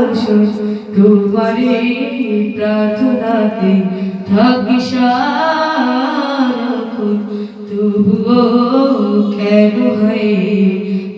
দর্শন তোমারে প্রার্থনাতে থাকি সারাক্ষণ, তবুও কেন হয়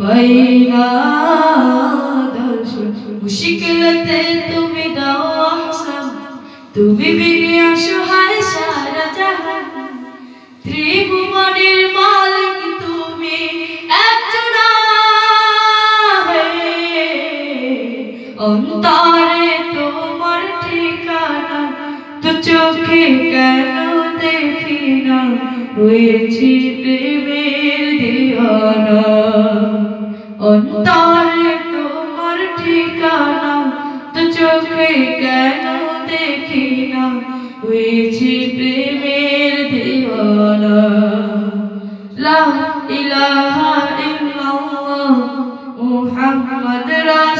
পাই না দর্শন। মুশকিলতে তুমি দাও আহসান তুমি বিনে অসহায় সারা জাহান। ত্রিভুবনের অন্তরে তোমার ঠিকানা, তো চোখে কেন দেখি না হয়েছি প্রেমের দিওয়ানা। অন্তরে তোমার ঠিকানা, তো চোখে কেন দেখি না হয়েছি প্রেমের দিওয়ানা। লা ইলাহা ইল্লাল্লাহ, মুহাম্মদ রাসূলুল্লাহ লা